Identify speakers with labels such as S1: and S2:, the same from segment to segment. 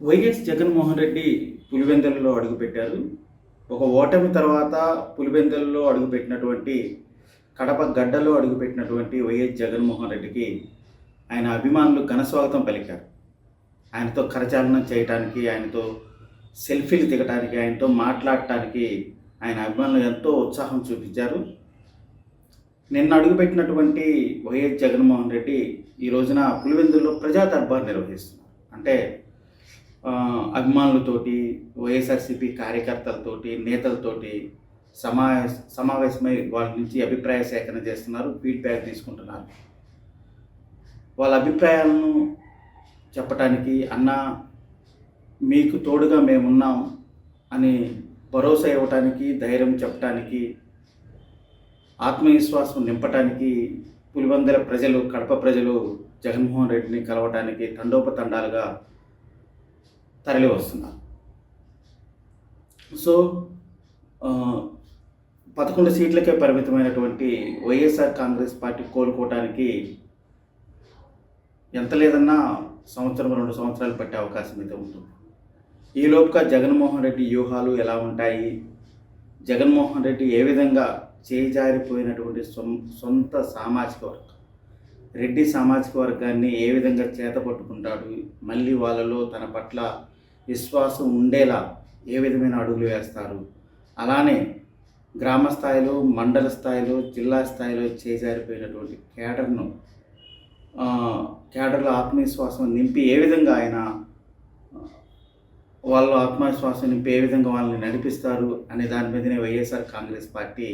S1: YS Jaganmohan Reddy పులివెందులలో అడుగుపెట్టారు. ఒక ఓటమి తర్వాత పులివెందులలో అడుగుపెట్టినటువంటి కడప గడ్డలో అడుగుపెట్టినటువంటి వైఎస్ జగన్మోహన్ రెడ్డికి ఆయన అభిమానులు ఘనస్వాగతం పలికారు. ఆయనతో కరచాలనం చేయటానికి ఆయనతో సెల్ఫీలు దిగటానికి ఆయనతో మాట్లాడటానికి ఆయన అభిమానులు ఎంతో ఉత్సాహం చూపించారు. నిన్న అడుగుపెట్టినటువంటి వైఎస్ జగన్మోహన్ రెడ్డి ఈ రోజున పులివెందుల్లో ప్రజా దర్బార్ నిర్వహిస్తున్నారు. అంటే అభిమానులతోటి వైఎస్ఆర్సీపీ కార్యకర్తలతోటి నేతలతోటి సమా సమావేశమై వాళ్ళ నుంచి అభిప్రాయ సేకరణ చేస్తున్నారు ఫీడ్బ్యాక్ తీసుకుంటున్నారు. వాళ్ళ అభిప్రాయాలను చెప్పటానికి అన్న మీకు తోడుగా మేమున్నాం అని భరోసా ఇవ్వటానికి ధైర్యం చెప్పటానికి ఆత్మవిశ్వాసం నింపటానికి పులివందల ప్రజలు కడప ప్రజలు జగన్మోహన్ రెడ్డిని కలవటానికి తండోపతండాలుగా తరలి వస్తున్నారు సో పదకొండు సీట్లకే పరిమితమైనటువంటి వైఎస్ఆర్ కాంగ్రెస్ పార్టీ కోలుకోవటానికి ఎంత లేదన్నా సంవత్సరం రెండు సంవత్సరాలు పట్టే అవకాశం అయితే ఉంటుంది. ఈలోపుగా జగన్మోహన్ రెడ్డి వ్యూహాలు ఎలా ఉంటాయి? జగన్మోహన్ రెడ్డి ఏ విధంగా చేజారిపోయినటువంటి సొం- సొంత సామాజిక వర్గం? రెడ్డి సామాజిక వర్గాన్ని ఏ విధంగా చేత పట్టుకుంటాడు మళ్ళీ వాళ్ళలో తన పట్ల విశ్వాసం ఉండేలా ఏ విధమైన అడుగులు వేస్తారు? అలానే గ్రామ స్థాయిలో మండల స్థాయిలో జిల్లా స్థాయిలో చేజారిపోయినటువంటి కేడర్ను ఆ, కేడర్లో ఆత్మవిశ్వాసం నింపి ఏ విధంగా ఆయన వాళ్ళు ఆత్మవిశ్వాసం నింపి ఏ విధంగా వాళ్ళని నడిపిస్తారు అనే దాని మీదనే వైఎస్ఆర్ కాంగ్రెస్ పార్టీ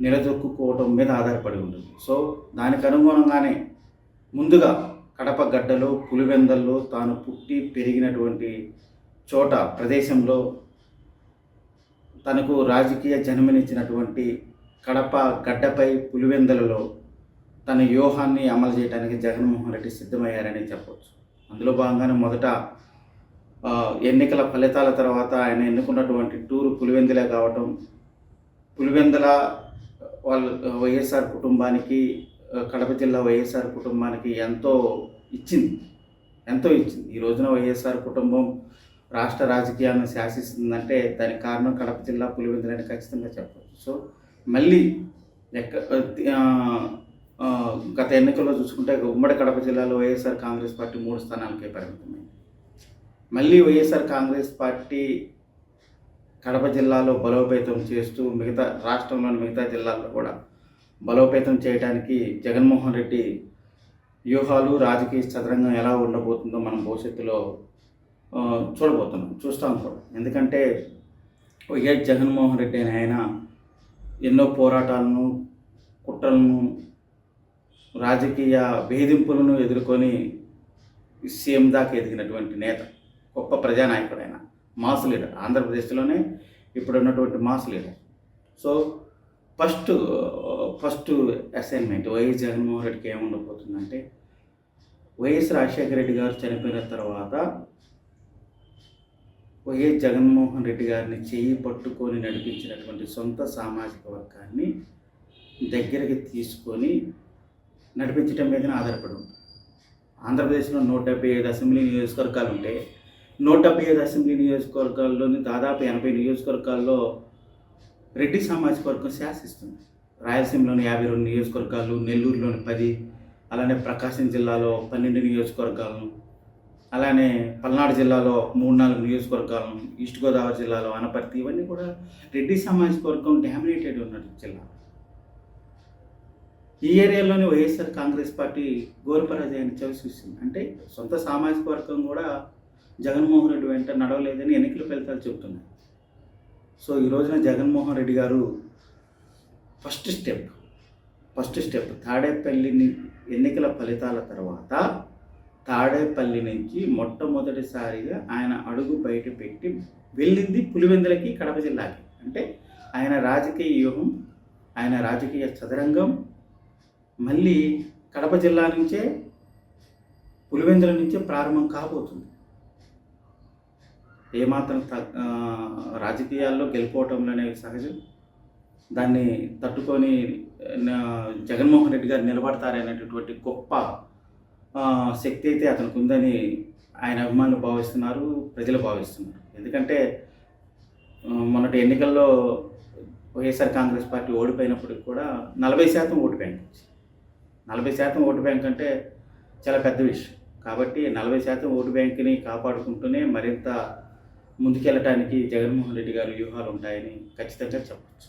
S1: నిలదొక్కుకోవటం మీద ఆధారపడి ఉంటుంది. సో దానికి అనుగుణంగానే ముందుగా కడప గడ్డలో పులివెందల్లో తాను పుట్టి పెరిగినటువంటి చోట ప్రదేశంలో తనకు రాజకీయ జన్మనిచ్చినటువంటి కడప గడ్డపై పులివెందలలో తన వ్యూహాన్ని అమలు చేయడానికి జగన్మోహన్ రెడ్డి సిద్ధమయ్యారని చెప్పవచ్చు అందులో భాగంగానే మొదట ఎన్నికల ఫలితాల తర్వాత ఆయన ఎన్నుకున్నటువంటి టూరు పులివెందులే కావటం పులివెందుల వాళ్ళ వైఎస్ఆర్ కుటుంబానికి కడప జిల్లా వైఎస్ఆర్ కుటుంబానికి ఎంతో ఇచ్చింది. ఎంతో ఇచ్చింది. ఈ రోజున వైఎస్ఆర్ కుటుంబం రాష్ట్ర రాజకీయాలను శాసిస్తుందంటే దానికి కారణం కడప జిల్లా పులివెందులని ఖచ్చితంగా చెప్పవచ్చు సో మళ్ళీ ఎక్క గత ఎన్నికల్లో చూసుకుంటే ఉమ్మడి కడప జిల్లాలో వైఎస్ఆర్ కాంగ్రెస్ పార్టీ మూడు స్థానాలకే పరిమితమైంది. మళ్ళీ వైఎస్ఆర్ కాంగ్రెస్ పార్టీ కడప జిల్లాలో బలోపేతం చేస్తూ మిగతా రాష్ట్రంలోని మిగతా జిల్లాల్లో కూడా బలోపేతం చేయడానికి జగన్మోహన్ రెడ్డి వ్యూహాలు రాజకీయ చదరంగం ఎలా ఉండబోతుందో మనం భవిష్యత్తులో చూడబోతున్నాం చూస్తాం కూడా. ఎందుకంటే వైఎస్ జగన్మోహన్ రెడ్డి అని ఆయన ఎన్నో పోరాటాలను కుట్రలను రాజకీయ వేధింపులను ఎదుర్కొని సీఎం దాకా ఎదిగినటువంటి నేత గొప్ప ప్రజానాయకుడు ఆయన మాస్ లీడర్. ఆంధ్రప్రదేశ్లోనే ఇప్పుడు ఉన్నటువంటి mass leader. So first first assignment YS Jaganmohan రెడ్డికి ఏముండబోతుందంటే వైఎస్ రాజశేఖర రెడ్డి గారు చనిపోయిన తర్వాత వైఎస్ జగన్మోహన్ రెడ్డి గారిని చేయి పట్టుకొని నడిపించినటువంటి సొంత సామాజిక వర్గాన్ని దగ్గరికి తీసుకొని నడిపించడం మీదనే ఆధారపడి ఉంటుంది. ఆంధ్రప్రదేశ్లో నూట డెబ్బై ఐదు అసెంబ్లీ నియోజకవర్గాలు ఉంటే నూట డెబ్బై ఐదు అసెంబ్లీ నియోజకవర్గాల్లోని దాదాపు ఎనభై నియోజకవర్గాల్లో రెడ్డి సామాజిక వర్గం శాసిస్తుంది. రాయలసీమలోని యాభై రెండు నియోజకవర్గాలు నెల్లూరులోని పది అలానే ప్రకాశం జిల్లాలో పన్నెండు నియోజకవర్గాలను అలానే పల్నాడు జిల్లాలో మూడు నాలుగు నియోజకవర్గాలను ఈస్ట్ గోదావరి జిల్లాలో అనపర్తి ఇవన్నీ కూడా రెడ్డి సామాజిక వర్గం డామినేటెడ్ ఉన్న జిల్లా. ఈ ఏరియాలోని వైఎస్ఆర్ కాంగ్రెస్ పార్టీ ఘోరపరాజయాన్ని చవిచూసింది. అంటే సొంత సామాజిక వర్గం కూడా జగన్మోహన్ రెడ్డి వెంట నడవలేదని ఎన్నికల ఫలితాలు చెబుతున్నాయి. సో ఈ రోజున Jaganmohan Reddy garu first step first step తాడేపల్లిని ఎన్నికల ఫలితాల తర్వాత తాడేపల్లి నుంచి మొట్టమొదటిసారిగా ఆయన అడుగు బయట పెట్టి వెళ్ళింది పులివెందులకి కడప జిల్లాకి. అంటే ఆయన రాజకీయ వ్యూహం ఆయన రాజకీయ చదరంగం మళ్ళీ కడప జిల్లా నుంచే పులివెందుల నుంచే ప్రారంభం కాబోతుంది. ఏమాత్రం త- రాజకీయాల్లో గెలుపోవటంలో అనేవి సహజం? దాన్ని తట్టుకొని జగన్మోహన్ రెడ్డి గారు నిలబడతారనేటటువంటి గొప్ప శక్తి అయితే అతనికి ఉందని ఆయన అభిమానులు భావిస్తున్నారు ప్రజలు భావిస్తున్నారు. ఎందుకంటే మొన్నటి ఎన్నికల్లో వైఎస్ఆర్ కాంగ్రెస్ పార్టీ ఓడిపోయినప్పటికి కూడా నలభై శాతం ఓటు బ్యాంక్ నలభై శాతం ఓటు బ్యాంక్ అంటే చాలా పెద్ద విషయం. కాబట్టి నలభై శాతం ఓటు బ్యాంక్ని కాపాడుకుంటూనే మరింత ముందుకెళ్ళటానికి జగన్మోహన్ రెడ్డి గారు వ్యూహాలు ఉంటాయని ఖచ్చితంగా చెప్పచ్చు.